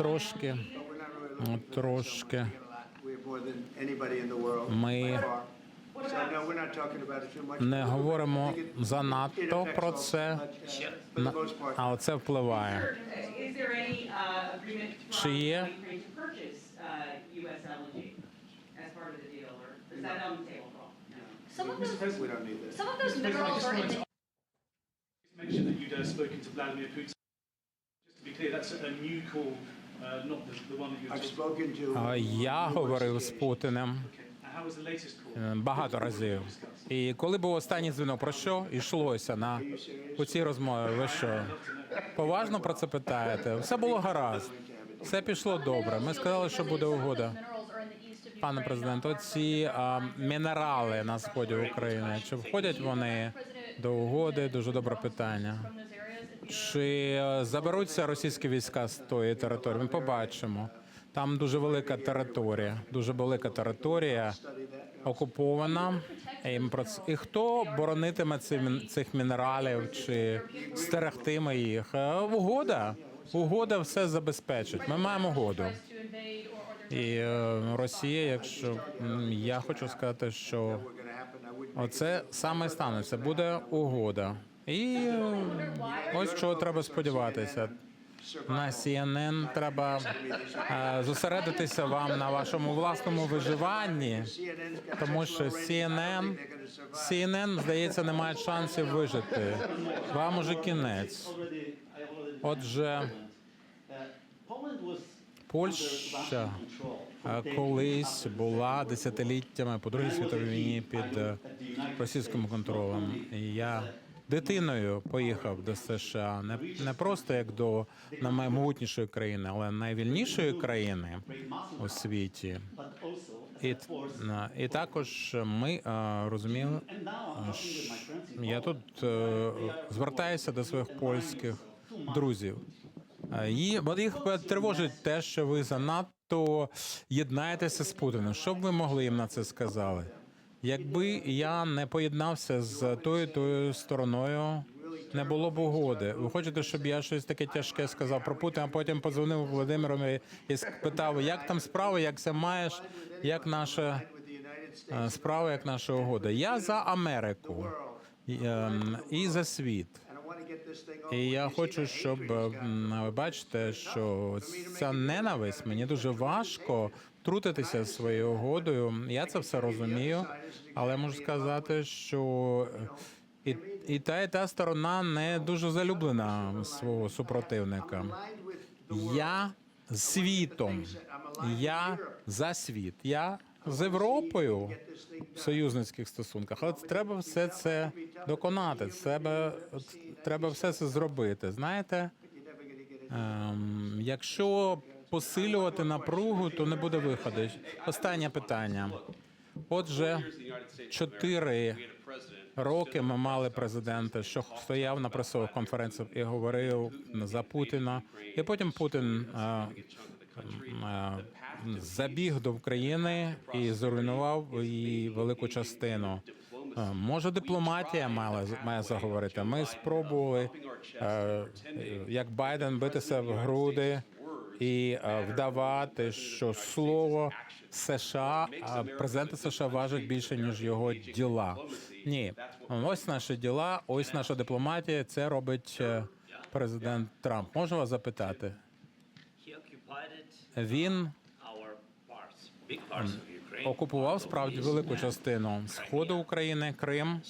трошки, ну, трошки ми не говоримо занадто про це, але це впливає. Uh, Чи є? Uh, mentioned that you'd uh, spoken to Vladimir Putin. Just to be clear, that's a new call, uh, Я говорив з Путіним е, багато разів. І коли був останній дзвінок, про що йшлося на у цій розмові? Ви що? Поважно про це питаєте? Все було гаразд. Все пішло добре. Ми сказали, що буде угода. Пане президент, оці а, мінерали на сході України. Чи входять вони до угоди? Дуже добре питання. Чи е, заберуться російські війська з тої території? Ми побачимо. Там дуже велика територія, дуже велика територія окупована. І, хто боронитиме цих мінералів чи стерегтиме їх? Е, Угода. Угода все забезпечить. Ми маємо угоду. І е, Росія, якщо я хочу сказати, що оце саме станеться, буде угода. І е, ось чого треба сподіватися. На CNN треба е, зосередитися вам на вашому власному виживанні, тому що CNN, CNN, здається, не має шансів вижити. Вам уже кінець. Отже, Польща е, колись була десятиліттями по Другій світовій війні під е, російським контролем. І я дитиною поїхав до США не, не просто як до наймогутнішої країни, але найвільнішої країни у світі. І, на- і також ми е, розуміли, що я тут е, звертаюся до своїх польських друзів. Е, І їх тривожить те, що ви занадто єднаєтеся з Путіним. Що б ви могли їм на це сказали? Якби я не поєднався з тою тою стороною, не було б угоди. Ви хочете, щоб я щось таке тяжке сказав про Путіна, а потім подзвонив Володимирові і спитав, як там справи, як це маєш, як наша е, справа, як наша угода. Я за Америку і, ем, і за світ. І я хочу, щоб ви бачите, що ця ненависть мені дуже важко втрутитися своєю угодою. Я це все розумію, але можу сказати, що і, і та, і та сторона не дуже залюблена свого супротивника. Я з світом, я за світ, я з Європою в союзницьких стосунках. Але треба все це доконати. Треба, треба все це зробити. Знаєте, ем, якщо посилювати напругу, то не буде виходу. Останнє питання. Отже, чотири роки ми мали президента, що стояв на пресових конференціях і говорив за Путіна. І потім Путін е, е, забіг до України і зруйнував її велику частину. Е, Може, дипломатія мала має заговорити. Ми спробували, як Байден, битися в груди і е, вдавати, що слово США президента США важить більше ніж його діла. Ні, ось наші діла, ось наша дипломатія. Це робить е, президент Трамп. Можу вас запитати? Він окупував справді велику частину сходу України, Крим.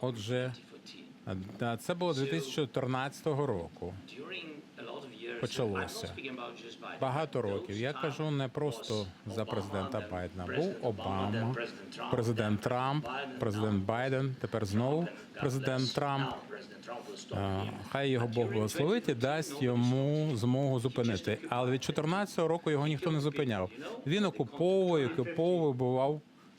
Отже, in 2014. да, це було 2014 року. Почалося. Багато років. Я кажу не просто за президента Байдена. Був Обама, президент Трамп, президент Байден. Тепер знову президент. Трамп. Хай його Бог благословить і дасть йому змогу зупинити. Але від 14-го року його ніхто не зупиняв. Він окуповує, окуповує, вбивав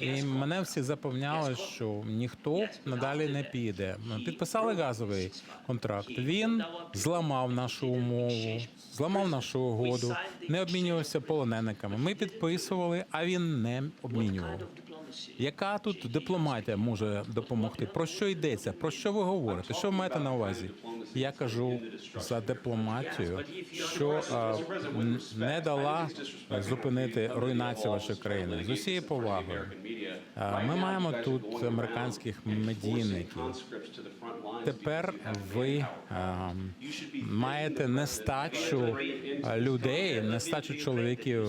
І мене всі запевняли, що ніхто надалі не піде. Підписали газовий контракт. Він зламав нашу умову, зламав нашу угоду, не обмінювався полонениками. Ми підписували, а він не обмінював. Яка тут дипломатія може допомогти? Про що йдеться? Про що ви говорите? Що ви маєте на увазі? Я кажу за дипломатію, що а, не дала зупинити руйнацію вашої країни з усією повагою. Ми маємо тут американських медійників. Тепер ви а, маєте нестачу людей, нестачу чоловіків.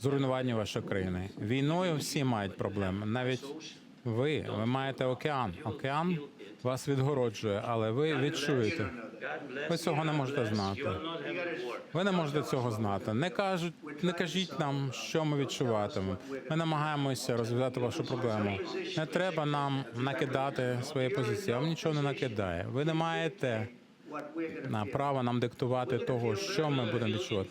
зруйнуванню вашої країни. Війною всі мають проблеми. Навіть ви, ви маєте океан. Океан вас відгороджує, але ви відчуєте. Ви цього не можете знати. Ви не можете цього знати. Не кажуть, не кажіть нам, що ми відчуватимемо. Ми намагаємося розв'язати вашу проблему. Не треба нам накидати свої позиції. Вам нічого не накидає. Ви не маєте на право нам диктувати того, що ми будемо відчувати.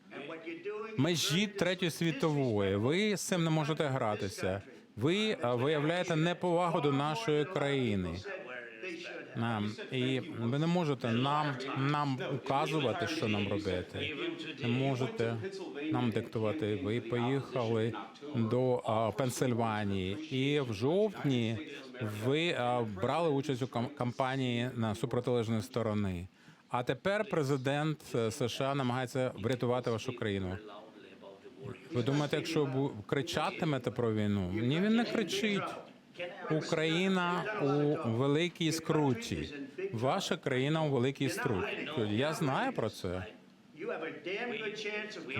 межі третьої світової. Ви з цим не можете гратися. Ви виявляєте неповагу до нашої країни. І ви не можете нам нам указувати, що нам робити. Не можете нам диктувати. Ви поїхали до а, Пенсильванії, і в жовтні ви а, брали участь у кампанії на супротилежної сторони. А тепер президент е, США намагається врятувати вашу країну. Ви думаєте, якщо кричатимете про війну? Ні, він не кричить. Україна у великій скруті. Ваша країна у великій скруті. Я знаю про це.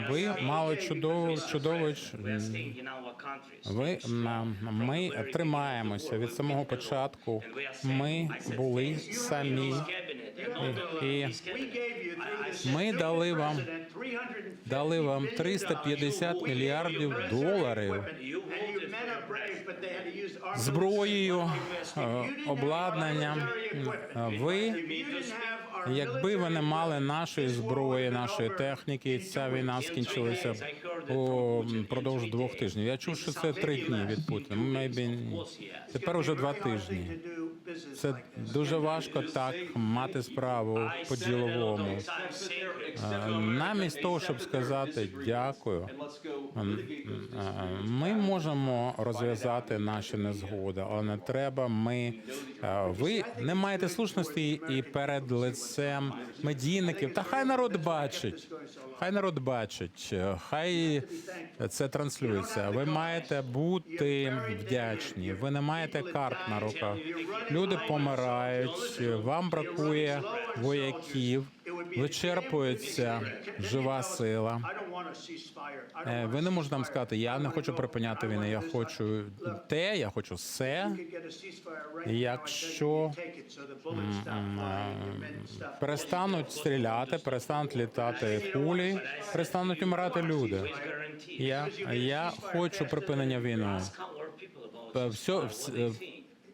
Ви мали чудову чудову ви ми тримаємося від самого початку. Ми були самі. І ми дали вам дали вам 350 мільярдів доларів зброєю, е, обладнанням. Ви, якби ви не мали нашої зброї, нашої техніки, ця війна скінчилася б упродовж двох тижнів. Я чув, що це три дні від Путіна. Maybe. Тепер уже два тижні. Це дуже важко так мати справу по діловому. Намість того, щоб сказати дякую, ми можемо розв'язати наші незгоди, але не треба. Ми ви не маєте слушності і перед лицем медійників. Та хай народ бачить. Хай народ бачить, хай це транслюється. Ви маєте бути вдячні. Ви не маєте карт на руках. Люди помирають. Вам бракує вояків. Вичерпується жива сила. Е, Ви не можете нам сказати, я не хочу припиняти війну. Я хочу те, я хочу все. Якщо перестануть стріляти, перестануть літати кулі, перестануть умирати люди. Я, я хочу припинення війни. Все, вс- е,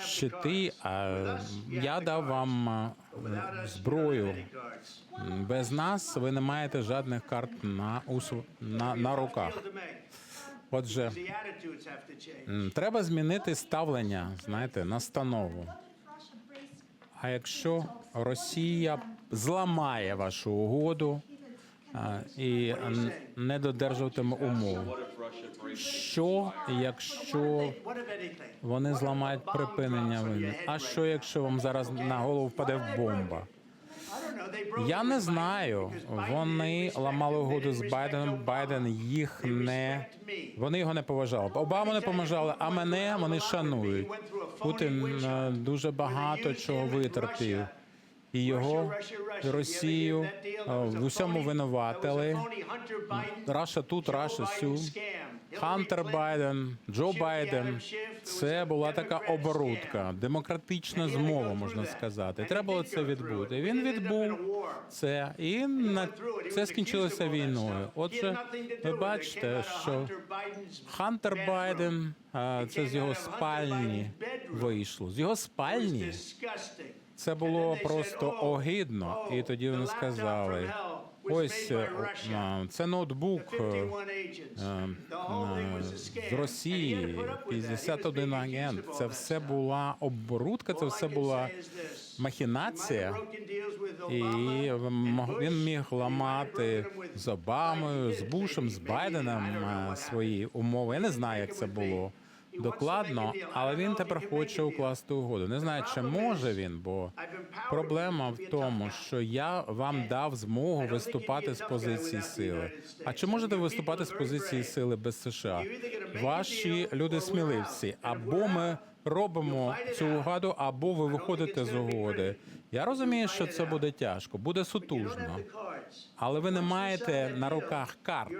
щити, а я дав вам зброю. Без нас ви не маєте жодних карт на, на, на руках. Отже, треба змінити ставлення, знаєте, настанову. А якщо Росія зламає вашу угоду і не додержуватиме умов, що якщо вони зламають припинення війни? А що якщо вам зараз на голову впаде бомба? Я не знаю. Вони ламали угоду з Байденом. Байден їх не вони його не поважали. Обаму не поважали, а мене вони шанують. Путін е, дуже багато чого витерпів. І його Росію е, в усьому винуватили. Раша тут, Раша сю. Хантер Байден, Джо Байден. Це була така оборудка, демократична змова, можна сказати. Треба було це відбути. Він відбув це, і на це скінчилося війною. Отже, ви бачите, що Хантер Байден це з його спальні вийшло. З його спальні це було просто огидно. І тоді вони сказали: ось е, це ноутбук е, е, з Росії, 51 агент. Це все була оборудка, це все була махінація. І він міг ламати з Обамою, з Бушем, з Байденом свої умови. Я не знаю, як це було докладно, але він тепер хоче укласти угоду. Не знаю, чи може він, бо проблема в тому, що я вам дав змогу виступати з позиції сили. А чи можете виступати з позиції сили без США? Ваші люди сміливці, або ми робимо цю угоду, або ви виходите з угоди. Я розумію, що це буде тяжко, буде сутужно, але ви не маєте на руках карт.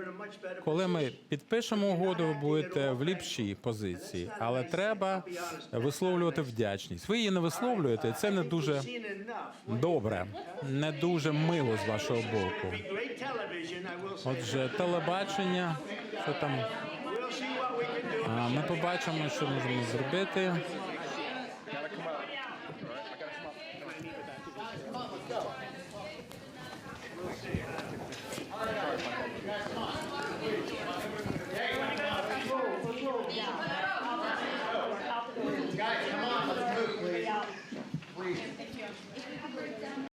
Коли ми підпишемо угоду, ви будете в ліпшій позиції, але треба висловлювати вдячність. Ви її не висловлюєте. Це не дуже добре, не дуже мило з вашого боку. Отже, телебачення, що там ми побачимо, що можемо зробити.